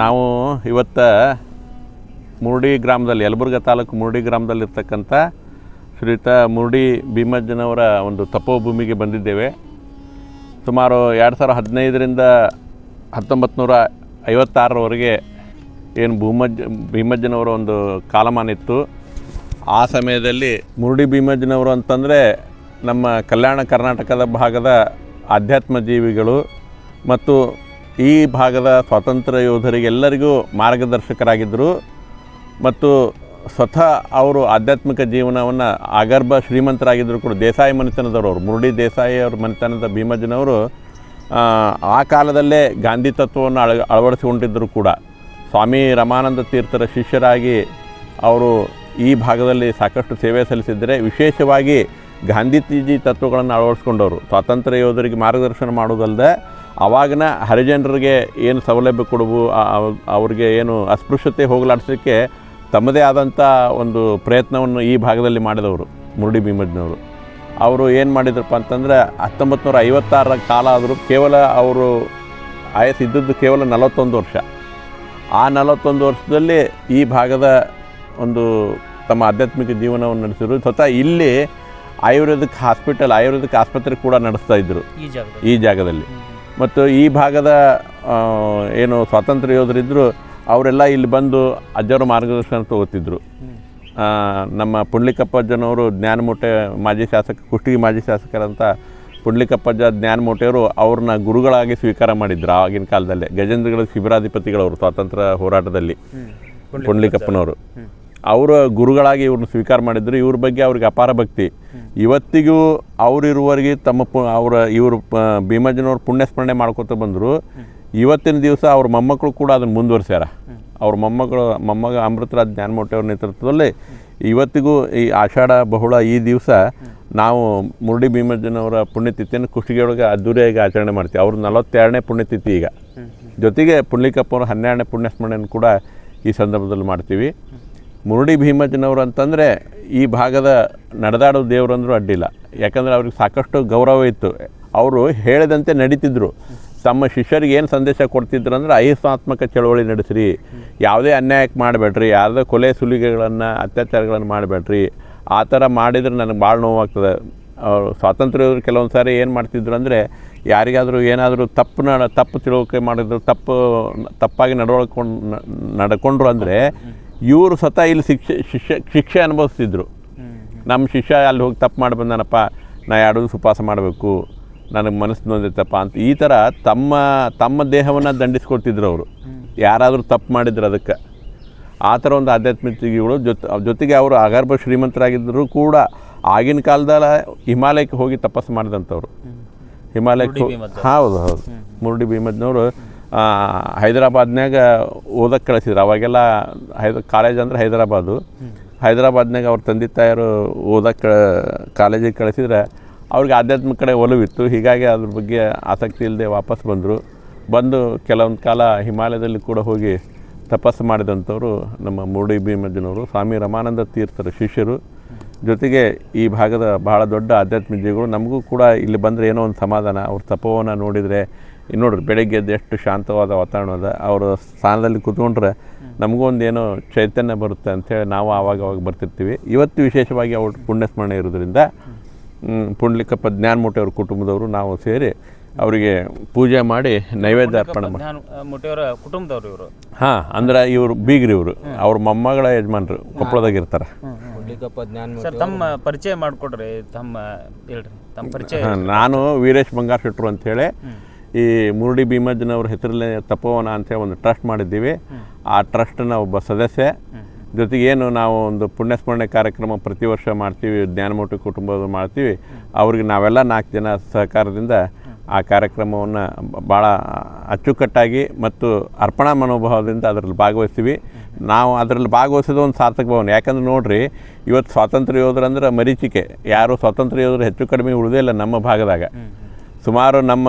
ನಾವು ಇವತ್ತು ಮುರುಡಿ ಗ್ರಾಮದಲ್ಲಿ, ಯಲಬುರ್ಗ ತಾಲೂಕು ಮುರುಡಿ ಗ್ರಾಮದಲ್ಲಿರ್ತಕ್ಕಂಥ ಶ್ರೀಯುತ ಮುರುಡಿ ಭೀಮಜ್ಜನವರ ಒಂದು ತಪೋಭೂಮಿಗೆ ಬಂದಿದ್ದೇವೆ. ಸುಮಾರು ಎರಡು ಸಾವಿರ ಹದಿನೈದರಿಂದ ಹತ್ತೊಂಬತ್ತು ನೂರ ಐವತ್ತಾರರವರೆಗೆ ಏನು ಭೂಮಜ್ಜ, ಭೀಮಜ್ಜನವರ ಒಂದು ಕಾಲಮಾನ ಇತ್ತು ಆ ಸಮಯದಲ್ಲಿ ಮುರುಡಿ ಭೀಮಜ್ಜನವರು ಅಂತಂದರೆ ನಮ್ಮ ಕಲ್ಯಾಣ ಕರ್ನಾಟಕದ ಭಾಗದ ಆಧ್ಯಾತ್ಮ ಜೀವಿಗಳು ಮತ್ತು ಈ ಭಾಗದ ಸ್ವಾತಂತ್ರ್ಯ ಯೋಧರಿಗೆ ಎಲ್ಲರಿಗೂ ಮಾರ್ಗದರ್ಶಕರಾಗಿದ್ದರು. ಮತ್ತು ಸ್ವತಃ ಅವರು ಆಧ್ಯಾತ್ಮಿಕ ಜೀವನವನ್ನು ಅಗರ್ಭ ಶ್ರೀಮಂತರಾಗಿದ್ದರು ಕೂಡ. ದೇಸಾಯಿ ಮನೆತನದವರು ಅವರು, ಮುರುಡಿ ದೇಸಾಯಿ ಅವ್ರ ಮನೆತನದ ಭೀಮಜ್ಜನವರು, ಆ ಕಾಲದಲ್ಲೇ ಗಾಂಧಿ ತತ್ವವನ್ನು ಅಳ ಅಳವಡಿಸಿಕೊಂಡಿದ್ದರು ಕೂಡ. ಸ್ವಾಮಿ ರಮಾನಂದ ತೀರ್ಥರ ಶಿಷ್ಯರಾಗಿ ಅವರು ಈ ಭಾಗದಲ್ಲಿ ಸಾಕಷ್ಟು ಸೇವೆ ಸಲ್ಲಿಸಿದ್ದರೆ, ವಿಶೇಷವಾಗಿ ಗಾಂಧೀಜಿ ತತ್ವಗಳನ್ನು ಅಳವಡಿಸ್ಕೊಂಡವರು. ಸ್ವಾತಂತ್ರ್ಯ ಯೋಧರಿಗೆ ಮಾರ್ಗದರ್ಶನ ಮಾಡೋದಲ್ಲದೆ ಆವಾಗಿನ ಹರಿಜನರಿಗೆ ಏನು ಸೌಲಭ್ಯ ಕೊಡುವು ಅವರಿಗೆ ಏನು ಅಸ್ಪೃಶ್ಯತೆ ಹೋಗಲಾಡಿಸೋಕ್ಕೆ ತಮ್ಮದೇ ಆದಂಥ ಒಂದು ಪ್ರಯತ್ನವನ್ನು ಈ ಭಾಗದಲ್ಲಿ ಮಾಡಿದವರು, ಮುರುಡಿ ಭೀಮಜ್ನವರು. ಅವರು ಏನು ಮಾಡಿದ್ರಪ್ಪ ಅಂತಂದರೆ ಹತ್ತೊಂಬತ್ತು ನೂರ ಐವತ್ತಾರರ ಕಾಲ ಆದರೂ ಕೇವಲ ಅವರು ಆಯಸ್ಸು ಇದ್ದದ್ದು ಕೇವಲ ನಲವತ್ತೊಂದು ವರ್ಷ. ಆ ನಲವತ್ತೊಂದು ವರ್ಷದಲ್ಲಿ ಈ ಭಾಗದ ಒಂದು ತಮ್ಮ ಆಧ್ಯಾತ್ಮಿಕ ಜೀವನವನ್ನು ನಡೆಸಿದ್ರು. ಸ್ವತಃ ಇಲ್ಲಿ ಆಯುರ್ವೇದಿಕ್ ಹಾಸ್ಪಿಟಲ್ ಆಯುರ್ವೇದಿಕ್ ಆಸ್ಪತ್ರೆ ಕೂಡ ನಡೆಸ್ತಾ ಇದ್ದರು ಈ ಜಾಗದಲ್ಲಿ. ಈ ಜಾಗದಲ್ಲಿ. ಮತ್ತು ಈ ಭಾಗದ ಏನು ಸ್ವಾತಂತ್ರ್ಯ ಯೋಧರಿದ್ದರು ಅವರೆಲ್ಲ ಇಲ್ಲಿ ಬಂದು ಅಜ್ಜರ ಮಾರ್ಗದರ್ಶನ ತಗೋತಿದ್ರು. ನಮ್ಮ ಪುಂಡ್ಲಿಕಪ್ಪಜ್ಜನವರು ಜ್ಞಾನಮೂಟೆ ಮಾಜಿ ಶಾಸಕ ಕುಷ್ಟಗಿ ಮಾಜಿ ಶಾಸಕರಂತ ಪುಂಡ್ಲಿಕಪ್ಪಜ್ಜ ಜ್ಞಾನಮೂಟೆಯವರು ಅವ್ರನ್ನ ಗುರುಗಳಾಗಿ ಸ್ವೀಕಾರ ಮಾಡಿದ್ರು ಆಗಿನ ಕಾಲದಲ್ಲೇ. ಗಜೇಂದ್ರಗಳ ಶಿಬಿರಾಧಿಪತಿಗಳವರು ಸ್ವಾತಂತ್ರ್ಯ ಹೋರಾಟದಲ್ಲಿ. ಪುಂಡ್ಲಿಕಪ್ಪನವರು. ಅವರ ಗುರುಗಳಾಗಿ ಇವ್ರನ್ನ ಸ್ವೀಕಾರ ಮಾಡಿದ್ರು. ಇವ್ರ ಬಗ್ಗೆ ಅವ್ರಿಗೆ ಅಪಾರ ಭಕ್ತಿ. ಇವತ್ತಿಗೂ ಅವರಿರುವವರಿಗೆ ತಮ್ಮ ಪು ಅವರ ಇವರು ಭೀಮಜ್ಜನವ್ರ ಪುಣ್ಯಸ್ಮರಣೆ ಮಾಡ್ಕೊತ ಬಂದರು. ಇವತ್ತಿನ ದಿವಸ ಅವ್ರ ಮೊಮ್ಮಕ್ಕಳು ಕೂಡ ಅದನ್ನು ಮುಂದುವರಿಸ್ಯಾರ. ಅವ್ರ ಮೊಮ್ಮಕ್ಕಳು ಮೊಮ್ಮಗ ಅಮೃತರಾಜ್ ಜ್ಞಾನಮೂರ್ತಿ ಅವ್ರ ನೇತೃತ್ವದಲ್ಲಿ ಇವತ್ತಿಗೂ ಈ ಆಷಾಢ ಬಹುಳ ಈ ದಿವಸ ನಾವು ಮುರುಡಿ ಭೀಮಜ್ಜನವರ ಪುಣ್ಯತಿಥಿಯನ್ನು ಕುಷ್ಟಗಿಯೊಳಗೆ ಅದ್ದೂರಿಯಾಗಿ ಆಚರಣೆ ಮಾಡ್ತೀವಿ. ಅವ್ರ ನಲವತ್ತೆರಡನೇ ಪುಣ್ಯತಿಥಿ ಈಗ. ಜೊತೆಗೆ ಪುಂಡ್ಲಿಕಪ್ಪ ಅವರು ಹನ್ನೆರಡನೇ ಪುಣ್ಯಸ್ಮರಣೆಯನ್ನು ಕೂಡ ಈ ಸಂದರ್ಭದಲ್ಲಿ ಮಾಡ್ತೀವಿ. ಮುರುಡಿ ಭೀಮಜ್ಜನವರು ಅಂತಂದರೆ ಈ ಭಾಗದ ನಡೆದಾಡೋ ದೇವರಂದ್ರೂ ಅಡ್ಡಿಲ್ಲ. ಯಾಕಂದರೆ ಅವ್ರಿಗೆ ಸಾಕಷ್ಟು ಗೌರವ ಇತ್ತು. ಅವರು ಹೇಳಿದಂತೆ ನಡೀತಿದ್ರು. ತಮ್ಮ ಶಿಷ್ಯರಿಗೆ ಏನು ಸಂದೇಶ ಕೊಡ್ತಿದ್ರು ಅಂದ್ರೆ ಅಹಿಂಸಾತ್ಮಕ ಚಳವಳಿ ನಡೆಸ್ರಿ. ಯಾವುದೇ ಅನ್ಯಾಯಕ್ಕೆ ಮಾಡಬೇಡ್ರಿ. ಯಾವುದೇ ಕೊಲೆ ಸುಲಿಗೆಗಳನ್ನು, ಅತ್ಯಾಚಾರಗಳನ್ನು ಮಾಡಬೇಡ್ರಿ. ಆ ಥರ ಮಾಡಿದ್ರೆ ನನಗೆ ಭಾಳ ನೋವಾಗ್ತದೆ. ಅವರು ಸ್ವಾತಂತ್ರ್ಯ ಕೆಲವೊಂದು ಸಾರಿ ಏನು ಮಾಡ್ತಿದ್ರು ಅಂದರೆ, ಯಾರಿಗಾದರೂ ಏನಾದರೂ ತಪ್ಪು ನಡ, ತಪ್ಪು ತಿಳುವಳಿಕೆ ಮಾಡಿದ್ರು, ತಪ್ಪು, ತಪ್ಪಾಗಿ ನಡವಳ್ಕೊಂಡು ನಡ್ಕೊಂಡ್ರು ಅಂದರೆ ಇವರು ಸತ ಇಲ್ಲಿ ಶಿಕ್ಷೆ ಶಿಷ್ಯ ಶಿಕ್ಷೆ ಅನುಭವಿಸ್ತಿದ್ರು. ನಮ್ಮ ಶಿಷ್ಯ ಅಲ್ಲಿ ಹೋಗಿ ತಪ್ಪು ಮಾಡಿ ಬಂದಾನಪ್ಪ ನಾ ಎರಡು ಸುಪಾಸ ಮಾಡಬೇಕು ನನಗೆ ಮನಸ್ಸು ನೊಂದಿತ್ತಪ್ಪ ಅಂತ. ಈ ಥರ ತಮ್ಮ ತಮ್ಮ ದೇಹವನ್ನು ದಂಡಿಸ್ಕೊಡ್ತಿದ್ರು ಅವರು. ಯಾರಾದರೂ ತಪ್ಪು ಮಾಡಿದ್ರು ಅದಕ್ಕೆ. ಆ ಥರ ಒಂದು ಆಧ್ಯಾತ್ಮಿಕಗಳು ಜೊತೆ ಜೊತೆಗೆ ಅವರು ಅಗರ್ಭ ಶ್ರೀಮಂತರಾಗಿದ್ದರೂ ಕೂಡ ಆಗಿನ ಕಾಲದಲ್ಲಿ ಹಿಮಾಲಯಕ್ಕೆ ಹೋಗಿ ತಪಸ್ಸು ಮಾಡಿದಂಥವ್ರು. ಹಿಮಾಲಯಕ್ಕೆ. ಹೌದು ಹೌದು. ಮುರುಡಿ ಭೀಮಜ್ನವರು ಹೈದರಾಬಾದ್ನಾಗ ಓದಕ್ಕೆ ಕಳಿಸಿದ್ರು. ಅವಾಗೆಲ್ಲ ಹೈದ ಕಾಲೇಜ್ ಅಂದ್ರೆ ಹೈದರಾಬಾದು. ಹೈದರಾಬಾದ್ನಾಗ ಅವ್ರ ತಂದೆ ತಾಯರು ಓದಕ್ಕೆ ಕಾಲೇಜಿಗೆ ಕಳಿಸಿದ್ರೆ ಅವ್ರಿಗೆ ಆಧ್ಯಾತ್ಮಿಕ ಕಡೆ ಒಲವಿತ್ತು. ಹೀಗಾಗಿ ಅದ್ರ ಬಗ್ಗೆ ಆಸಕ್ತಿ ಇಲ್ಲದೆ ವಾಪಸ್ ಬಂದರು. ಬಂದು ಕೆಲವೊಂದು ಕಾಲ ಹಿಮಾಲಯದಲ್ಲಿ ಕೂಡ ಹೋಗಿ ತಪಸ್ಸು ಮಾಡಿದಂಥವರು ನಮ್ಮ ಮುರುಡಿ ಭೀಮಜ್ಜನವರು, ಸ್ವಾಮಿ ರಮಾನಂದ ತೀರ್ಥರ ಶಿಷ್ಯರು. ಜೊತೆಗೆ ಈ ಭಾಗದ ಬಹಳ ದೊಡ್ಡ ಆಧ್ಯಾತ್ಮಿಕ ಜೀವಿಗಳು. ನಮಗೂ ಕೂಡ ಇಲ್ಲಿ ಬಂದರೆ ಏನೋ ಒಂದು ಸಮಾಧಾನ. ಅವ್ರ ತಪವನ್ನು ನೋಡಿದರೆ ಈಗ ನೋಡ್ರಿ ಬೆಳಗ್ಗೆ ಎದ್ದು ಎಷ್ಟು ಶಾಂತವಾದ ವಾತಾವರಣ ಅದ. ಅವರ ಸ್ಥಾನದಲ್ಲಿ ಕೂತ್ಕೊಂಡ್ರೆ ನಮಗೊಂದೇನೋ ಏನೋ ಚೈತನ್ಯ ಬರುತ್ತೆ ಅಂಥೇಳಿ ನಾವು ಆವಾಗ ಅವಾಗ ಬರ್ತಿರ್ತೀವಿ. ಇವತ್ತು ವಿಶೇಷವಾಗಿ ಅವ್ರ ಪುಣ್ಯಸ್ಮರಣೆ ಇರೋದ್ರಿಂದ ಪುಂಡ್ಲಿಕ್ಕಪ್ಪ ಪುಂಡ್ಲಿಕಪ್ಪ ಜ್ಞಾನಮೂರ್ತಿ ಅವ್ರ ಕುಟುಂಬದವರು ನಾವು ಸೇರಿ ಅವರಿಗೆ ಪೂಜೆ ಮಾಡಿ ನೈವೇದ್ಯ ಅರ್ಪಣೆ ಮಾಡಿ ಕುಟುಂಬದವ್ರು ಇವರು. ಹಾಂ ಅಂದ್ರೆ ಇವರು ಬೀಗ್ರಿ ಇವರು. ಅವ್ರ ಮೊಮ್ಮಗಳ ಯಜಮಾನ್ರು ಕೊಪ್ಪಳದಾಗ ಇರ್ತಾರೆ. ತಮ್ಮ ಪರಿಚಯ ಮಾಡಿಕೊಡ್ರಿ ತಮ್ಮ ಹೇಳ್ರಿ ತಮ್ಮ ಪರಿಚಯ ಹಾಂ, ನಾನು ವೀರೇಶ್ ಬಂಗಾರ ಶೆಟ್ರು ಅಂಥೇಳಿ ಈ ಮುರುಡಿ ಭೀಮಜ್ಜನವ್ರ ಹೆಸರಲ್ಲಿ ತಪೋವನ ಅಂತೇಳಿ ಒಂದು ಟ್ರಸ್ಟ್ ಮಾಡಿದ್ದೀವಿ. ಆ ಟ್ರಸ್ಟ್ನ ಒಬ್ಬ ಸದಸ್ಯ. ಜೊತೆಗೆ ಏನು ನಾವು ಒಂದು ಪುಣ್ಯಸ್ಮರಣೆ ಕಾರ್ಯಕ್ರಮ ಪ್ರತಿ ವರ್ಷ ಮಾಡ್ತೀವಿ ಜ್ಞಾನಮೂಟಿ ಕುಟುಂಬದ ಮಾಡ್ತೀವಿ. ಅವ್ರಿಗೆ ನಾವೆಲ್ಲ ನಾಲ್ಕು ಜನ ಸಹಕಾರದಿಂದ ಆ ಕಾರ್ಯಕ್ರಮವನ್ನು ಭಾಳ ಅಚ್ಚುಕಟ್ಟಾಗಿ ಮತ್ತು ಅರ್ಪಣಾ ಮನೋಭಾವದಿಂದ ಅದರಲ್ಲಿ ಭಾಗವಹಿಸ್ತೀವಿ. ನಾವು ಅದರಲ್ಲಿ ಭಾಗವಹಿಸೋದು ಒಂದು ಸಾರ್ಥಕ ಭಾವನೆ. ಯಾಕಂದ್ರೆ ನೋಡಿರಿ, ಇವತ್ತು ಸ್ವಾತಂತ್ರ್ಯ ಯೋಧರು ಅಂದ್ರೆ ಮರೀಚಿಕೆ. ಯಾರು ಸ್ವಾತಂತ್ರ್ಯ ಯೋಧರು ಹೆಚ್ಚು ಕಡಿಮೆ ಉಳಿದೇ ಇಲ್ಲ ನಮ್ಮ ಭಾಗದಾಗ. ಸುಮಾರು ನಮ್ಮ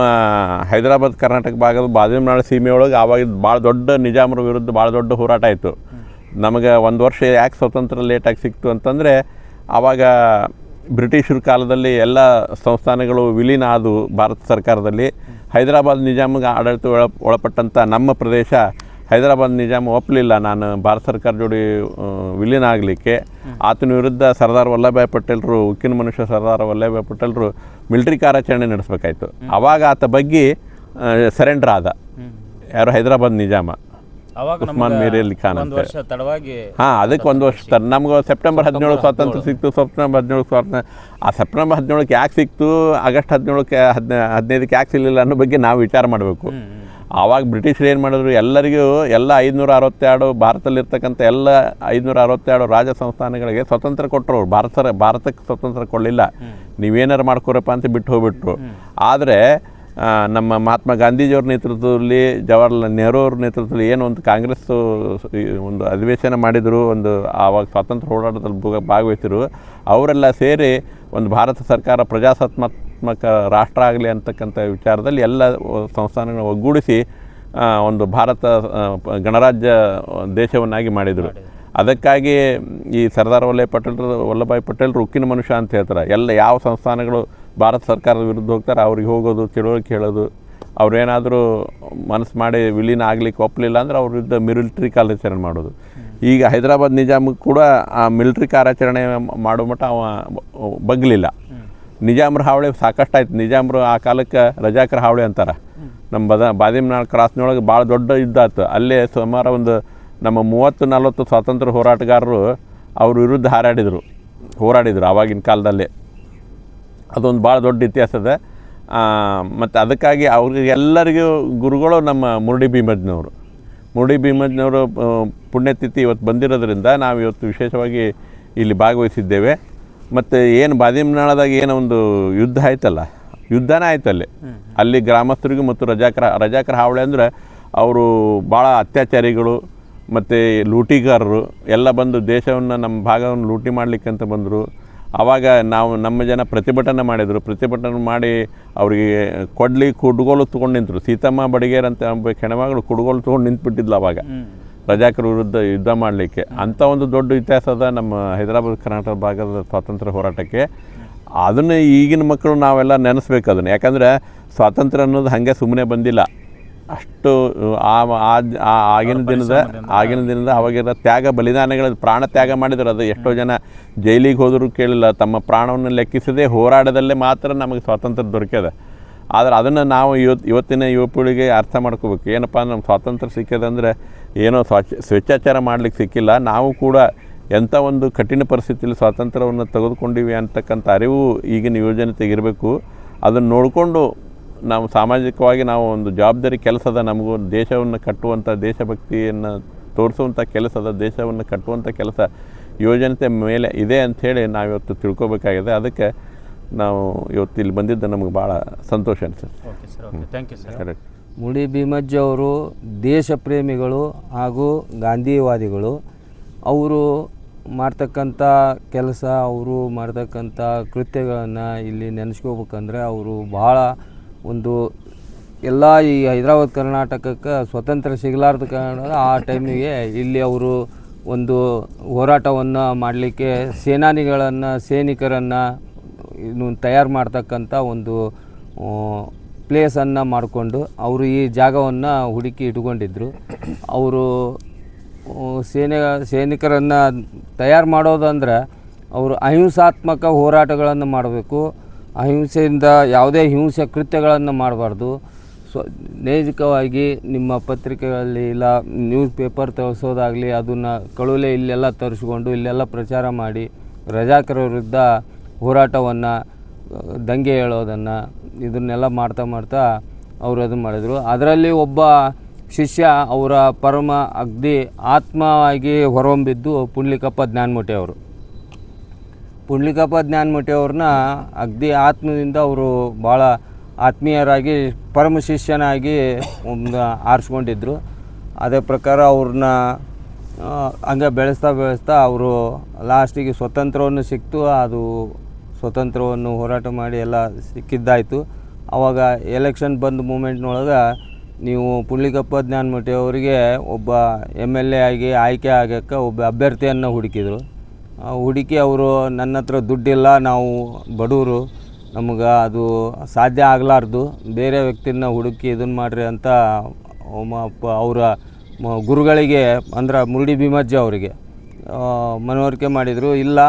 ಹೈದರಾಬಾದ್ ಕರ್ನಾಟಕ ಭಾಗದ ಬಾದಾಮಿನಾಳ ಸೀಮೆಯೊಳಗೆ ಆವಾಗ ಭಾಳ ದೊಡ್ಡ ನಿಜಾಮರ ವಿರುದ್ಧ ಭಾಳ ದೊಡ್ಡ ಹೋರಾಟ ಆಯಿತು. ನಮಗೆ ಒಂದು ವರ್ಷ ಯಾಕೆ ಸ್ವತಂತ್ರ ಲೇಟಾಗಿ ಸಿಕ್ತು ಅಂತಂದರೆ ಆವಾಗ ಬ್ರಿಟಿಷರ ಕಾಲದಲ್ಲಿ ಎಲ್ಲ ಸಂಸ್ಥಾನಗಳು ವಿಲೀನ ಆದವು ಭಾರತ ಸರ್ಕಾರದಲ್ಲಿ. ಹೈದರಾಬಾದ್ ನಿಜಾಮ್ಗೆ ಆಡಳಿತ ಒಳ ಒಳಪಟ್ಟಂಥ ನಮ್ಮ ಪ್ರದೇಶ ಹೈದರಾಬಾದ್ ನಿಜಾಮ್ ಒಪ್ಪಲಿಲ್ಲ. ನಾನು ಭಾರತ ಸರ್ಕಾರ ಜೋಡಿ ವಿಲೀನ ಆಗಲಿಕ್ಕೆ. ಆತನ ವಿರುದ್ಧ ಸರ್ದಾರ್ ವಲ್ಲಭಾಯ್ ಪಟೇಲ್ರು, ಉಕ್ಕಿನ ಮನುಷ್ಯ ಸರ್ದಾರ್ ವಲ್ಲಭಾಯ್ ಪಟೇಲ್ರು ಮಿಲಿಟರಿ ಕಾರ್ಯಾಚರಣೆ ನಡೆಸಬೇಕಾಯ್ತು. ಆವಾಗ ಆತ ಬಗ್ಗೆ ಸರೆಂಡರ್ ಆದ. ಯಾರು ಹೈದರಾಬಾದ್ ನಿಜಾಮ. ಉಸ್ಮಾನ್ ಮೀರಿ ಅಲಿ ಖಾನ್ ಅಂತ. ಹಾಂ ಅದಕ್ಕೆ ಒಂದು ವರ್ಷ ತರ ನಮ್ಗೆ ಸೆಪ್ಟೆಂಬರ್ ಹದಿನೇಳು ಸ್ವಾತಂತ್ರ್ಯ ಸಿಕ್ತು ಸೆಪ್ಟೆಂಬರ್ ಹದಿನೇಳು ಸ್ವಾತಂತ್ರ್ಯ ಆ ಸೆಪ್ಟೆಂಬರ್ ಹದಿನೇಳಕ್ಕೆ ಯಾಕೆ ಸಿಕ್ತು ಆಗಸ್ಟ್ ಹದಿನೇಳಕ್ಕೆ ಹದಿನ ಹದಿನೈದಕ್ಕೆ ಯಾಕೆ ಸಿಗಲಿಲ್ಲ ಅನ್ನೋ ಬಗ್ಗೆ ನಾವು ವಿಚಾರ ಮಾಡಬೇಕು. ಆವಾಗ ಬ್ರಿಟಿಷರು ಏನು ಮಾಡಿದ್ರು? ಎಲ್ಲರಿಗೂ ಎಲ್ಲ ಐದುನೂರ ಅರವತ್ತೆರಡು ಭಾರತದಲ್ಲಿರ್ತಕ್ಕಂಥ ಎಲ್ಲ ಐದುನೂರ ಅರವತ್ತೆರಡು ರಾಜ ಸಂಸ್ಥಾನಗಳಿಗೆ ಸ್ವತಂತ್ರ ಕೊಟ್ಟರು. ಭಾರತ ಭಾರತಕ್ಕೆ ಸ್ವತಂತ್ರ ಕೊಡಲಿಲ್ಲ. ನೀವೇನಾರು ಮಾಡ್ಕೊರಪ್ಪ ಅಂತ ಬಿಟ್ಟು ಹೋಗ್ಬಿಟ್ರು. ಆದರೆ ನಮ್ಮ ಮಹಾತ್ಮ ಗಾಂಧೀಜಿಯವ್ರ ನೇತೃತ್ವದಲ್ಲಿ ಜವಾಹರ್ಲಾಲ್ ನೆಹರು ಅವ್ರ ನೇತೃತ್ವದಲ್ಲಿ ಏನು ಒಂದು ಕಾಂಗ್ರೆಸ್ ಒಂದು ಅಧಿವೇಶನ ಮಾಡಿದರು ಒಂದು ಆವಾಗ ಸ್ವಾತಂತ್ರ್ಯ ಹೋರಾಟದಲ್ಲಿ ಭಾಗವಹಿಸಿದ್ರು. ಅವರೆಲ್ಲ ಸೇರಿ ಒಂದು ಭಾರತ ಸರ್ಕಾರ ಪ್ರಜಾಸತ್ತಾತ್ಮಕ ರಾಷ್ಟ್ರ ಆಗಲಿ ಅಂತಕ್ಕಂಥ ವಿಚಾರದಲ್ಲಿ ಎಲ್ಲ ಸಂಸ್ಥಾನಗಳನ್ನು ಒಗ್ಗೂಡಿಸಿ ಒಂದು ಭಾರತ ಗಣರಾಜ್ಯ ದೇಶವನ್ನಾಗಿ ಮಾಡಿದರು. ಅದಕ್ಕಾಗಿ ಈ ಸರ್ದಾರ್ ವಲ್ಲಭಾಯ್ ಪಟೇಲ್ರು ವಲ್ಲಭಾಯ್ ಪಟೇಲ್ರು ಉಕ್ಕಿನ ಮನುಷ್ಯ ಅಂತ ಹೇಳ್ತಾರೆ. ಎಲ್ಲ ಯಾವ ಸಂಸ್ಥಾನಗಳು ಭಾರತ ಸರ್ಕಾರದ ವಿರುದ್ಧ ಹೋಗ್ತಾರೆ, ಅವ್ರಿಗೆ ಹೋಗೋದು, ತಿಳುವಳಿಕೆ ಹೇಳೋದು, ಅವ್ರೇನಾದರೂ ಮನಸ್ಸು ಮಾಡಿ ವಿಲೀನ ಆಗಲಿಕ್ಕೆ ಒಪ್ಪಲಿಲ್ಲ ಅಂದ್ರೆ ಅವ್ರ ವಿರುದ್ಧ ಮಿಲಿಟ್ರಿ ಕಾರ್ಯಾಚರಣೆ ಮಾಡೋದು. ಈಗ ಹೈದರಾಬಾದ್ ನಿಜಾಮ್ ಕೂಡ ಆ ಮಿಲಿಟ್ರಿ ಕಾರ್ಯಾಚರಣೆ ಮಾಡೋ ಮಟ್ಟ ಅವ ಬಗ್ಲಿಲ್ಲ. ನಿಜಾಮ್ರ ಹಾವಳಿ ಸಾಕಷ್ಟು ಆಯ್ತು ನಿಜಾಮ್ರು ಆ ಕಾಲಕ್ಕೆ ರಜಾಕರ ಹಾವಳಿ ಅಂತಾರೆ. ನಮ್ಮ ಬದ ಬಾದಿಮ್ನಾಳ್ ಕ್ರಾಸ್ನೊಳಗೆ ಭಾಳ ದೊಡ್ಡ ಯುದ್ಧ ಆಯ್ತು ಅಲ್ಲೇ ಸುಮಾರು ಒಂದು ನಮ್ಮ ಮೂವತ್ತು, ನಲ್ವತ್ತು ಸ್ವಾತಂತ್ರ್ಯ ಹೋರಾಟಗಾರರು ಅವ್ರ ವಿರುದ್ಧ ಹಾರಾಡಿದರು. ಹೋರಾಡಿದರು ಆವಾಗಿನ ಕಾಲದಲ್ಲೇ. ಅದೊಂದು ಭಾಳ ದೊಡ್ಡ ಇತಿಹಾಸ ಅದ. ಮತ್ತು ಅದಕ್ಕಾಗಿ ಅವ್ರಿಗೆ ಎಲ್ಲರಿಗೂ ಗುರುಗಳು ನಮ್ಮ ಮುರುಡಿ ಭೀಮಜ್ನವರು. ಮುರುಡಿ ಭೀಮಜ್ನವರು ಪುಣ್ಯತಿಥಿ ಇವತ್ತು ಬಂದಿರೋದ್ರಿಂದ ನಾವು ಇವತ್ತು ವಿಶೇಷವಾಗಿ ಇಲ್ಲಿ ಭಾಗವಹಿಸಿದ್ದೇವೆ. ಮತ್ತು ಏನು ಬಾದಿಮನಾಳದಾಗ ಏನು ಒಂದು ಯುದ್ಧ ಆಯ್ತಲ್ಲ ಯುದ್ಧನೇ ಆಯ್ತು ಅಲ್ಲಿ ಅಲ್ಲಿ ಗ್ರಾಮಸ್ಥರಿಗೂ ಮತ್ತು ರಜಾಕರ ರಜಾಕರ ಹಾವಳಿ ಅಂದ್ರೆ ಅವರು ಭಾಳ ಅತ್ಯಾಚಾರಿಗಳು ಮತ್ತು ಲೂಟಿಗಾರರು ಎಲ್ಲ ಬಂದು ದೇಶವನ್ನು ನಮ್ಮ ಭಾಗವನ್ನು ಲೂಟಿ ಮಾಡ್ಲಿಕ್ಕೆ ಅಂತ ಬಂದರು. ಆವಾಗ ನಾವು ನಮ್ಮ ಜನ ಪ್ರತಿಭಟನೆ ಮಾಡಿದರು. ಪ್ರತಿಭಟನೆ ಮಾಡಿ ಅವರಿಗೆ ಕೊಡ್ಲಿ ಕುಡ್ಗೋಲು ತೊಗೊಂಡು ನಿಂತರು. ಸೀತಮ್ಮ ಬಡಿಗೇರ್ ಅಂತ ಹೆಣ್ಮಗಳು ಕುಡ್ಗೋಲು ತೊಗೊಂಡು ನಿಂತ್ಬಿಟ್ಟಿದ್ಲು ಅವಾಗ. ರಜಾಕರ ವಿರುದ್ಧ ಯುದ್ಧ ಮಾಡಲಿಕ್ಕೆ ಅಂಥ ಒಂದು ದೊಡ್ಡ ಇತಿಹಾಸ ಅದ ನಮ್ಮ ಹೈದರಾಬಾದ್ ಕರ್ನಾಟಕ ಭಾಗದ ಸ್ವಾತಂತ್ರ್ಯ ಹೋರಾಟಕ್ಕೆ ಅದನ್ನು ಈಗಿನ ಮಕ್ಕಳು ನಾವೆಲ್ಲ ನೆನೆಸ್ಬೇಕು ಅದನ್ನು. ಯಾಕಂದರೆ ಸ್ವಾತಂತ್ರ್ಯ ಅನ್ನೋದು ಹಾಗೆ ಸುಮ್ಮನೆ ಬಂದಿಲ್ಲ. ಅಷ್ಟು ಆ ಆಗಿನ ದಿನದ ಆಗಿನ ದಿನದ ಅವಾಗಿರೋ ತ್ಯಾಗ ಬಲಿದಾನಗಳ ಪ್ರಾಣ ತ್ಯಾಗ ಮಾಡಿದ್ರು. ಅದು ಎಷ್ಟೋ ಜನ ಜೈಲಿಗೆ ಹೋದರೂ ಕೇಳಿಲ್ಲ. ತಮ್ಮ ಪ್ರಾಣವನ್ನು ಲೆಕ್ಕಿಸದೆ ಹೋರಾಡದಲ್ಲೇ ಮಾತ್ರ ನಮಗೆ ಸ್ವಾತಂತ್ರ್ಯ ದೊರಕಿದೆ. ಆದರೆ ಅದನ್ನು ನಾವು ಇವತ್ತು ಇವತ್ತಿನ ಯುವ ಪೀಳಿಗೆ ಅರ್ಥ ಮಾಡ್ಕೋಬೇಕು. ಏನಪ್ಪ ನಮ್ಮ ಸ್ವಾತಂತ್ರ್ಯ ಸಿಕ್ಕಿದಂದ್ರೆ ಏನೋ ಸ್ವಚ್ಛ ಸ್ವೇಚ್ಛಾಚಾರ ಮಾಡ್ಲಿಕ್ಕೆ ಸಿಕ್ಕಿಲ್ಲ. ನಾವು ಕೂಡ ಎಂಥ ಒಂದು ಕಠಿಣ ಪರಿಸ್ಥಿತಿಯಲ್ಲಿ ಸ್ವಾತಂತ್ರ್ಯವನ್ನು ತೆಗೆದುಕೊಂಡಿವಿ ಅಂತಕ್ಕಂಥ ಅರಿವು ಈಗಿನ ಯುವಜನತೆಗೆ ಇರಬೇಕು ಅದನ್ನು ನೋಡಿಕೊಂಡು ನಾವು ಸಾಮಾಜಿಕವಾಗಿ ನಾವು ಒಂದು ಜವಾಬ್ದಾರಿ ಕೆಲಸದ ನಮಗೂ ದೇಶವನ್ನು ಕಟ್ಟುವಂಥ ದೇಶಭಕ್ತಿಯನ್ನು ತೋರಿಸುವಂಥ ಕೆಲಸದ ದೇಶವನ್ನು ಕಟ್ಟುವಂಥ ಕೆಲಸ ಯುವಜನತೆ ಮೇಲೆ ಇದೆ ಅಂಥೇಳಿ ನಾವು ಇವತ್ತು ತಿಳ್ಕೊಬೇಕಾಗಿದೆ. ಅದಕ್ಕೆ ನಾವು ಇವತ್ತು ಇಲ್ಲಿ ಬಂದಿದ್ದು ನಮಗೆ ಭಾಳ ಸಂತೋಷ ಅನಿಸುತ್ತೆ. Okay sir okay thank you sir correct ಮುಡಿ ಭೀಮಜ್ಜಿ ಅವರು ದೇಶ ಪ್ರೇಮಿಗಳು ಹಾಗೂ ಗಾಂಧಿವಾದಿಗಳು. ಅವರು ಮಾಡ್ತಕ್ಕಂಥ ಕೆಲಸ, ಅವರು ಮಾಡ್ತಕ್ಕಂಥ ಕೃತ್ಯಗಳನ್ನು ಇಲ್ಲಿ ನೆನೆಸ್ಕೋಬೇಕಂದ್ರೆ ಅವರು ಭಾಳ ಒಂದು ಎಲ್ಲ ಈ ಹೈದರಾಬಾದ್ ಕರ್ನಾಟಕಕ್ಕೆ ಸ್ವತಂತ್ರ ಸಿಗಲಾರ್ದ ಕಾರಣ ಆ ಟೈಮಿಗೆ ಇಲ್ಲಿ ಅವರು ಒಂದು ಹೋರಾಟವನ್ನು ಮಾಡಲಿಕ್ಕೆ ಸೇನಾನಿಗಳನ್ನು, ಸೈನಿಕರನ್ನು ಇನ್ನು ತಯಾರು ಮಾಡ್ತಕ್ಕಂಥ ಒಂದು ಪ್ಲೇಸನ್ನು ಮಾಡಿಕೊಂಡು ಅವರು ಈ ಜಾಗವನ್ನು ಹುಡುಕಿ ಇಟ್ಕೊಂಡಿದ್ರು. ಅವರು ಸೇನೆ, ಸೈನಿಕರನ್ನು ತಯಾರು ಮಾಡೋದಂದ್ರೆ ಅವರು ಅಹಿಂಸಾತ್ಮಕ ಹೋರಾಟಗಳನ್ನು ಮಾಡಬೇಕು. ಅಹಿಂಸೆಯಿಂದ ಯಾವುದೇ ಹಿಂಸೆ ಕೃತ್ಯಗಳನ್ನು ಮಾಡಬಾರ್ದು. ಸ್ವ, ನೈಜಿಕವಾಗಿ ನಿಮ್ಮ ಪತ್ರಿಕೆಗಳಲ್ಲಿ ಇಲ್ಲ, ನ್ಯೂಸ್ ಪೇಪರ್ ತರಿಸೋದಾಗಲಿ ಅದನ್ನು ಕಳುಲೆ ಇಲ್ಲೆಲ್ಲ ತರಿಸ್ಕೊಂಡು ಇಲ್ಲೆಲ್ಲ ಪ್ರಚಾರ ಮಾಡಿ ರಜಾಕರ ವಿರುದ್ಧ ಹೋರಾಟವನ್ನು ದಂಗೆ ಹೇಳೋದನ್ನು, ಇದನ್ನೆಲ್ಲ ಮಾಡ್ತಾ ಮಾಡ್ತಾ ಅವರು ಅದನ್ನು ಮಾಡಿದರು. ಅದರಲ್ಲಿ ಒಬ್ಬ ಶಿಷ್ಯ ಅವರ ಪರಮ ಅಗ್ದಿ ಆತ್ಮವಾಗಿ ಹೊರಹೊಂಬಿದ್ದು ಪುಂಡ್ಲಿಕಪ್ಪ ಜ್ಞಾನಮೂಟೆ ಅವರು. ಪುಂಡ್ಲಿಕಪ್ಪ ಜ್ಞಾನಮೂಟೆ ಅವ್ರನ್ನ ಅಗ್ದಿ ಆತ್ಮದಿಂದ ಅವರು ಭಾಳ ಆತ್ಮೀಯರಾಗಿ ಪರಮ ಶಿಷ್ಯನಾಗಿ ಒಂದು ಆರಿಸ್ಕೊಂಡಿದ್ರು. ಅದೇ ಪ್ರಕಾರ ಅವ್ರನ್ನ ಹಂಗೆ ಬೆಳೆಸ್ತಾ ಬೆಳೆಸ್ತಾ ಅವರು ಲಾಸ್ಟಿಗೆ ಸ್ವತಂತ್ರವನ್ನು ಸಿಕ್ತು. ಅದು ಸ್ವತಂತ್ರವನ್ನು ಹೋರಾಟ ಮಾಡಿ ಎಲ್ಲ ಸಿಕ್ಕಿದ್ದಾಯಿತು. ಆವಾಗ ಎಲೆಕ್ಷನ್ ಬಂದ ಮೂಮೆಂಟ್ನೊಳಗೆ ನೀವು ಪುಳ್ಳಿಕಪ್ಪ ಜ್ಞಾನಮಠಿ ಅವರಿಗೆ ಒಬ್ಬ ಎಂ ಎಲ್ ಎ ಆಗಿ ಆಯ್ಕೆ ಆಗೋಕ್ಕೆ ಒಬ್ಬ ಅಭ್ಯರ್ಥಿಯನ್ನು ಹುಡುಕಿದರು. ಹುಡುಕಿ ಅವರು, ನನ್ನ ಹತ್ರ ದುಡ್ಡಿಲ್ಲ, ನಾವು ಬಡವರು ನಮಗೆ ಅದು ಸಾಧ್ಯ ಆಗಲಾರ್ದು, ಬೇರೆ ವ್ಯಕ್ತಿನ ಹುಡುಕಿ ಇದನ್ನು ಮಾಡಿರಿ ಅಂತ ಅವರ ಗುರುಗಳಿಗೆ ಅಂದ್ರೆ ಮುರುಡಿ ಭೀಮಜ್ಜ ಅವರಿಗೆ ಮನವರಿಕೆ ಮಾಡಿದರು. ಇಲ್ಲ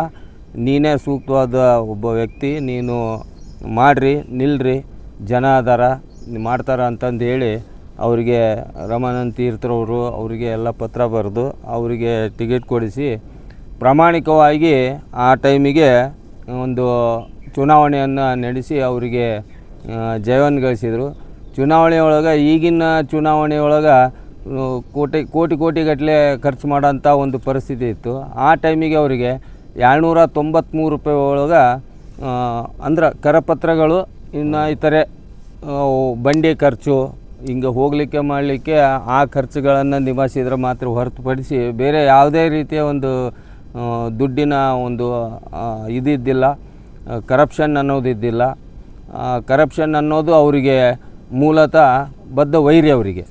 ನೀನೇ ಸೂಕ್ತವಾದ ಒಬ್ಬ ವ್ಯಕ್ತಿ, ನೀನು ಮಾಡಿರಿ, ನಿಲ್ರಿ, ಜನ ಅದಾರ ಮಾಡ್ತಾರ ಅಂತಂದು ಹೇಳಿ ಅವರಿಗೆ ರಮಾನಂದ ತೀರ್ಥರವರು ಅವರಿಗೆ ಎಲ್ಲ ಪತ್ರ ಬರೆದು ಅವರಿಗೆ ಟಿಕೆಟ್ ಕೊಡಿಸಿ ಪ್ರಾಮಾಣಿಕವಾಗಿ ಆ ಟೈಮಿಗೆ ಒಂದು ಚುನಾವಣೆಯನ್ನು ನಡೆಸಿ ಅವರಿಗೆ ಜಯವನ್ನು ಗಳಿಸಿದರು. ಚುನಾವಣೆ ಒಳಗೆ ಈಗಿನ ಚುನಾವಣೆ ಒಳಗೆ ಕೋಟಿ ಕೋಟಿ ಕೋಟಿಗಟ್ಟಲೆ ಖರ್ಚು ಮಾಡೋಂಥ ಒಂದು ಪರಿಸ್ಥಿತಿ ಇತ್ತು. ಆ ಟೈಮಿಗೆ ಅವರಿಗೆ ಏಳ್ನೂರ ತೊಂಬತ್ತ್ಮೂರು ರೂಪಾಯಿ ಒಳಗೆ ಅಂದ್ರೆ ಕರಪತ್ರಗಳು, ಇನ್ನು ಇತರೆ ಬಂಡಿ ಖರ್ಚು, ಹಿಂಗೆ ಹೋಗಲಿಕ್ಕೆ ಮಾಡಲಿಕ್ಕೆ ಆ ಖರ್ಚುಗಳನ್ನು ನಿಭಾಯಿಸಿದ್ರೆ ಮಾತ್ರ ಹೊರತುಪಡಿಸಿ ಬೇರೆ ಯಾವುದೇ ರೀತಿಯ ಒಂದು ದುಡ್ಡಿನ ಒಂದು ಇದಿದ್ದಿಲ್ಲ. ಕರಪ್ಷನ್ ಅನ್ನೋದು ಇದ್ದಿಲ್ಲ. ಕರಪ್ಷನ್ ಅನ್ನೋದು ಅವರಿಗೆ ಮೂಲತಃ ಬದ್ಧ ವೈರಿ ಅವರಿಗೆ.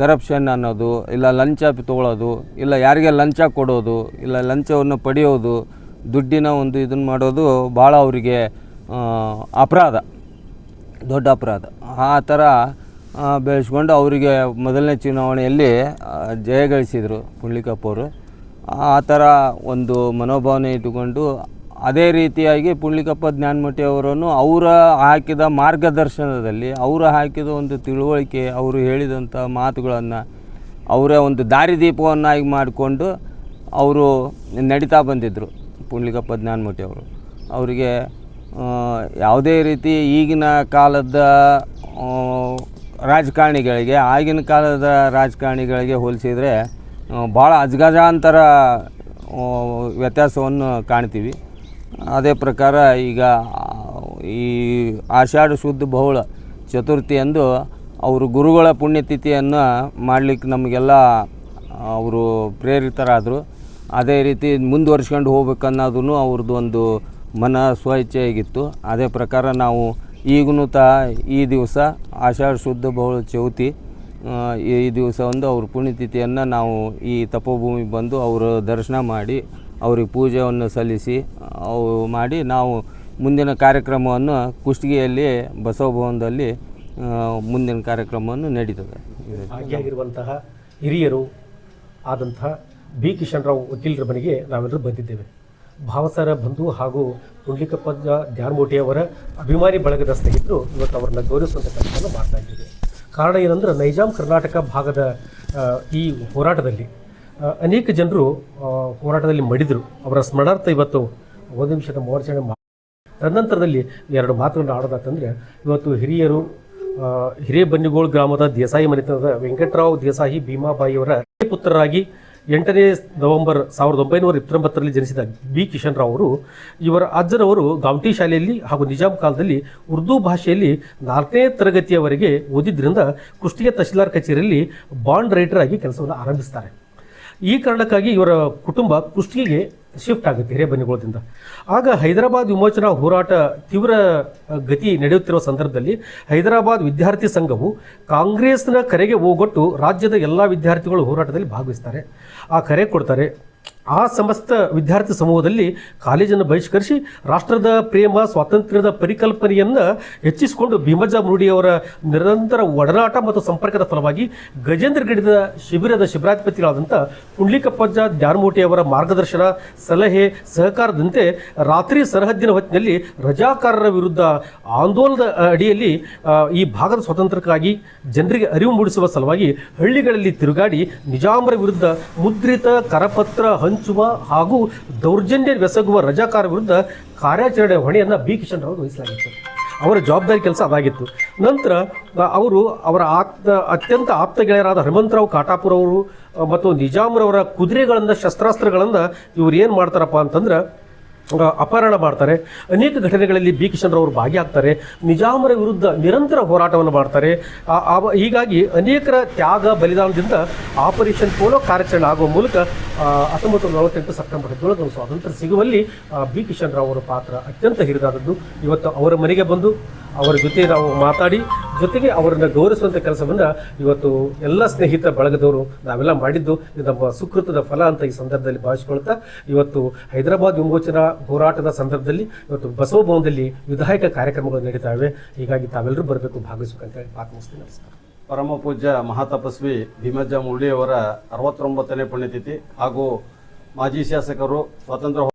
ಕರಪ್ಷನ್ ಅನ್ನೋದು, ಇಲ್ಲ ಲಂಚ ತಗೊಳ್ಳೋದು ಇಲ್ಲ ಯಾರಿಗೆ ಲಂಚ ಕೊಡೋದು, ಇಲ್ಲ ಲಂಚವನ್ನು ಪಡೆಯೋದು ದುಡ್ಡಿನ ಒಂದು ಇದನ್ನು ಮಾಡೋದು ಭಾಳ ಅವರಿಗೆ ಅಪರಾಧ, ದೊಡ್ಡ ಅಪರಾಧ. ಆ ಥರ ಬೆಳೆಸ್ಕೊಂಡು ಅವರಿಗೆ ಮೊದಲನೇ ಚುನಾವಣೆಯಲ್ಲಿ ಜಯಗಳಿಸಿದರು ಜಯ ಗಳಿಸಿದರು ಪುಂಡ್ಲಿಕಪ್ಪ ಅವರು. ಆ ಥರ ಒಂದು ಮನೋಭಾವನೆ ಇಟ್ಟುಕೊಂಡು ಅದೇ ರೀತಿಯಾಗಿ ಪುಂಡ್ಲಿಕಪ್ಪ ಜ್ಞಾನಮಠಿ ಅವರನ್ನು ಅವರ ಹಾಕಿದ ಮಾರ್ಗದರ್ಶನದಲ್ಲಿ, ಅವರು ಹಾಕಿದ ಒಂದು ತಿಳುವಳಿಕೆ, ಅವರು ಹೇಳಿದಂಥ ಮಾತುಗಳನ್ನು ಅವರ ಒಂದು ದಾರಿದೀಪವನ್ನಾಗಿ ಮಾಡಿಕೊಂಡು ಅವರು ನಡೀತಾ ಬಂದಿದ್ದರು ಪುಂಡ್ಲಿಕಪ್ಪ ಜ್ಞಾನಮೂರ್ತಿ ಅವರು. ಅವರಿಗೆ ಯಾವುದೇ ರೀತಿ ಈಗಿನ ಕಾಲದ ರಾಜಕಾರಣಿಗಳಿಗೆ, ಆಗಿನ ಕಾಲದ ರಾಜಕಾರಣಿಗಳಿಗೆ ಹೋಲಿಸಿದರೆ ಭಾಳ ಅಜಗಜಾಂತರ ವ್ಯತ್ಯಾಸವನ್ನು ಕಾಣ್ತೀವಿ. ಅದೇ ಪ್ರಕಾರ ಈಗ, ಈ ಆಷಾಢ ಶುದ್ಧ ಬಹುಳ ಚತುರ್ಥಿಯಂದು ಅವರು ಗುರುಗಳ ಪುಣ್ಯತಿಥಿಯನ್ನು ಮಾಡಲಿಕ್ಕೆ ನಮಗೆಲ್ಲ ಅವರು ಪ್ರೇರಿತರಾದರು. ಅದೇ ರೀತಿ ಮುಂದುವರ್ಸ್ಕೊಂಡು ಹೋಗ್ಬೇಕನ್ನೋದು ಅವ್ರದ್ದು ಒಂದು ಮನ ಸ್ವಇಚ್ಛೆಯಾಗಿತ್ತು. ಅದೇ ಪ್ರಕಾರ ನಾವು ಈಗೂ ತ ಈ ದಿವಸ ಆಷಾಢ ಶುದ್ಧ ಬಹುಳ ಚೌತಿ ಈ ದಿವಸ ಒಂದು ಅವ್ರ ಪುಣ್ಯತಿಥಿಯನ್ನು ನಾವು ಈ ತಪೋಭೂಮಿ ಬಂದು ಅವರು ದರ್ಶನ ಮಾಡಿ ಅವ್ರಿಗೆ ಪೂಜೆಯನ್ನು ಸಲ್ಲಿಸಿ ಅವು ಮಾಡಿ ನಾವು ಮುಂದಿನ ಕಾರ್ಯಕ್ರಮವನ್ನು ಕುಷ್ಟಗಿಯಲ್ಲಿ ಬಸವ ಭವನದಲ್ಲಿ ಆ, ಮುಂದಿನ ಕಾರ್ಯಕ್ರಮವನ್ನು ನಡೀತದೆ. ಹಿರಿಯರು ಆದಂತಹ ಬಿ ಕಿಶನ್ ರಾವ್ ವಕೀಲರ ಮನೆಗೆ ನಾವೆಲ್ಲರೂ ಬಂದಿದ್ದೇವೆ. ಭಾವಸರ ಬಂಧು ಹಾಗೂ ಪುಂಡ್ಲಿಕಪ್ಪ ಧ್ಯಾನಮೂಟಿ ಅವರ ಅಭಿಮಾನಿ ಬಳಗದ ಸ್ನೇಹಿತರು ಇವತ್ತು ಅವರನ್ನ ಗೌರವಿಸುವಂಥ ಕೆಲಸವನ್ನು ಮಾಡ್ತಾ ಇದ್ದೀವಿ. ಕಾರಣ ಏನಂದ್ರೆ ನೈಜಾಮ್ ಕರ್ನಾಟಕ ಭಾಗದ ಈ ಹೋರಾಟದಲ್ಲಿ ಅನೇಕ ಜನರು ಹೋರಾಟದಲ್ಲಿ ಮಡಿದರು. ಅವರ ಸ್ಮರಣಾರ್ಥ ಇವತ್ತು ಒಂದು ನಿಮಿಷದ ಮೋರ್ಚನೆ ಮಾ ತದನಂತರದಲ್ಲಿ ಎರಡು ಮಾತುಗಳನ್ನು ಆಡೋದಾತಂದ್ರೆ ಇವತ್ತು ಹಿರಿಯರು ಹಿರಿಯ ಹಿರೇಬನ್ನಿಗೋಳ್ ಗ್ರಾಮದ ದೇಸಾಯಿ ಮನೆತನದ ವೆಂಕಟರಾವ್ ದೇಸಾಯಿ ಭೀಮಾಬಾಯಿಯವರ ಪುತ್ರರಾಗಿ ಎಂಟನೇ ನವೆಂಬರ್ ಸಾವಿರದ ಒಂಬೈನೂರ ಇಪ್ಪತ್ತೊಂಬತ್ತರಲ್ಲಿ ಜನಿಸಿದ ಬಿ ಕಿಶನ್ ರಾವ್ ಅವರು ಇವರ ಅಜ್ಜನವರು ಗಾಂಟಿ ಶಾಲೆಯಲ್ಲಿ ಹಾಗೂ ನಿಜಾಮ್ ಕಾಲದಲ್ಲಿ ಉರ್ದು ಭಾಷೆಯಲ್ಲಿ ನಾಲ್ಕನೇ ತರಗತಿಯವರೆಗೆ ಓದಿದ್ರಿಂದ ಕುಷ್ಟಿಯ ತಹಶೀಲ್ದಾರ್ ಕಚೇರಿಯಲ್ಲಿ ಬಾಂಡ್ ರೈಟರ್ ಆಗಿ ಕೆಲಸವನ್ನು ಆರಂಭಿಸ್ತಾರೆ. ಈ ಕಾರಣಕ್ಕಾಗಿ ಇವರ ಕುಟುಂಬ ಕುಷ್ಟಿಗೆ ಶಿಫ್ಟ್ ಆಗುತ್ತೆ ಹಿರೇಬನ್ನಿಗೋಳದಿಂದ ಆಗ ಹೈದರಾಬಾದ್ ವಿಮೋಚನಾ ಹೋರಾಟ ತೀವ್ರ ಗತಿ ನಡೆಯುತ್ತಿರುವ ಸಂದರ್ಭದಲ್ಲಿ ಹೈದರಾಬಾದ್ ವಿದ್ಯಾರ್ಥಿ ಸಂಘವು ಕಾಂಗ್ರೆಸ್ನ ಕರೆಗೆ ಹೋಗೊಟ್ಟು ರಾಜ್ಯದ ಎಲ್ಲ ವಿದ್ಯಾರ್ಥಿಗಳು ಹೋರಾಟದಲ್ಲಿ ಭಾಗವಹಿಸ್ತಾರೆ. ಆ ಕರೆ ಕೊಡ್ತಾರೆ. ಆ ಸಮಸ್ತ ವಿದ್ಯಾರ್ಥಿ ಸಮೂಹದಲ್ಲಿ ಕಾಲೇಜನ್ನು ಬಹಿಷ್ಕರಿಸಿ ರಾಷ್ಟ್ರದ ಪ್ರೇಮ, ಸ್ವಾತಂತ್ರ್ಯದ ಪರಿಕಲ್ಪನೆಯನ್ನು ಹೆಚ್ಚಿಸಿಕೊಂಡು ಭೀಮಜ ಮುರುಡಿಯವರ ನಿರಂತರ ಒಡನಾಟ ಮತ್ತು ಸಂಪರ್ಕದ ಫಲವಾಗಿ ಗಜೇಂದ್ರಗಢದ ಶಿಬಿರದ ಶಿಬಿರಾಧಿಪತಿಗಳಾದಂಥ ಪುಂಡ್ಲಿಕಪ್ಪಜ್ಜ ಜ್ಞಾನಮೂಟಿಯವರ ಮಾರ್ಗದರ್ಶನ, ಸಲಹೆ, ಸಹಕಾರದಂತೆ ರಾತ್ರಿ ಸರಹದ್ದಿನ ಹೊತ್ತಿನಲ್ಲಿ ರಜಾಕಾರರ ವಿರುದ್ಧ ಆಂದೋಲನದ ಅಡಿಯಲ್ಲಿ ಈ ಭಾಗದ ಸ್ವಾತಂತ್ರ್ಯಕ್ಕಾಗಿ ಜನರಿಗೆ ಅರಿವು ಮೂಡಿಸುವ ಸಲುವಾಗಿ ಹಳ್ಳಿಗಳಲ್ಲಿ ತಿರುಗಾಡಿ ನಿಜಾಮರ ವಿರುದ್ಧ ಮುದ್ರಿತ ಕರಪತ್ರ ಹಂಚುವ ಹಾಗೂ ದೌರ್ಜನ್ಯ ಬೆಸಗುವ ರಜಾಕಾರ ವಿರುದ್ಧ ಕಾರ್ಯಾಚರಣೆ ಹೊಣೆಯನ್ನು ಬಿ ಕಿಶನ್ ರಾವ್ ವಹಿಸಲಾಗಿತ್ತು. ಅವರ ಜವಾಬ್ದಾರಿ ಕೆಲಸ ಅದಾಗಿತ್ತು. ನಂತರ ಅವರು ಅವರ ಆಪ್ತ, ಅತ್ಯಂತ ಆಪ್ತ ಗೆಳೆಯರಾದ ಹನುಮಂತರಾವ್ ಕಾಟಾಪುರವರು ಮತ್ತು ನಿಜಾಮ್ರವರ ಕುದುರೆಗಳನ್ನು, ಶಸ್ತ್ರಾಸ್ತ್ರಗಳನ್ನು ಇವ್ರು ಏನು ಮಾಡ್ತಾರಪ್ಪ ಅಂತಂದ್ರೆ ಅಪಹರಣ ಮಾಡ್ತಾರೆ. ಅನೇಕ ಘಟನೆಗಳಲ್ಲಿ ಬಿ. ಕಿಶನ್ ರಾವ್ ಅವರು ಭಾಗಿಯಾಗ್ತಾರೆ. ನಿಜಾಮರ ವಿರುದ್ಧ ನಿರಂತರ ಹೋರಾಟವನ್ನು ಮಾಡ್ತಾರೆ. ಹೀಗಾಗಿ ಅನೇಕರ ತ್ಯಾಗ, ಬಲಿದಾನದಿಂದ ಆಪರೇಷನ್ ಪೋಲೋ ಕಾರ್ಯಾಚರಣೆ ಆಗುವ ಮೂಲಕ ಹತ್ತೊಂಬತ್ತು ನೂರ ನಲವತ್ತೆಂಟು ಸೆಪ್ಟೆಂಬರ್ ಹದಿನೇಳು ಸ್ವಾತಂತ್ರ್ಯ ಸಿಗುವಲ್ಲಿ ಬಿ. ಕಿಶನ್ ರಾವ್ ಅವರ ಪಾತ್ರ ಅತ್ಯಂತ ಹಿರಿದಾದದ್ದು. ಇವತ್ತು ಅವರ ಮನೆಗೆ ಬಂದು, ಅವರ ಜೊತೆ ನಾವು ಮಾತಾಡಿ, ಜೊತೆಗೆ ಅವರನ್ನು ಗೌರವಿಸುವಂಥ ಕೆಲಸವನ್ನು ಇವತ್ತು ಎಲ್ಲ ಸ್ನೇಹಿತರ ಬಳಗದವರು ನಾವೆಲ್ಲ ಮಾಡಿದ್ದು. ಇದು ನಮ್ಮ ಸುಕೃತದ ಫಲ ಅಂತ ಈ ಸಂದರ್ಭದಲ್ಲಿ ಭಾವಿಸಿಕೊಳ್ತಾ, ಇವತ್ತು ಹೈದರಾಬಾದ್ ವಿಮೋಚನಾ ಹೋರಾಟದ ಸಂದರ್ಭದಲ್ಲಿ ಇವತ್ತು ಬಸವ ಭವನದಲ್ಲಿ ವಿಧಾಯಕ ಕಾರ್ಯಕ್ರಮಗಳು ನಡೀತಾ ಇವೆ ಹೀಗಾಗಿ ತಾವೆಲ್ಲರೂ ಬರಬೇಕು ಅಂತ ಹೇಳಿ ನಮಸ್ಕಾರ. ಪರಮ ಪೂಜ್ಯ ಮಹಾತಪಸ್ವಿ ಭೀಮಜ್ಜ ಮುರಳಿಯವರ ಅರವತ್ತೊಂಬತ್ತನೇ ಪುಣ್ಯತಿಥಿ ಹಾಗೂ ಮಾಜಿ ಶಾಸಕರು ಸ್ವಾತಂತ್ರ್ಯ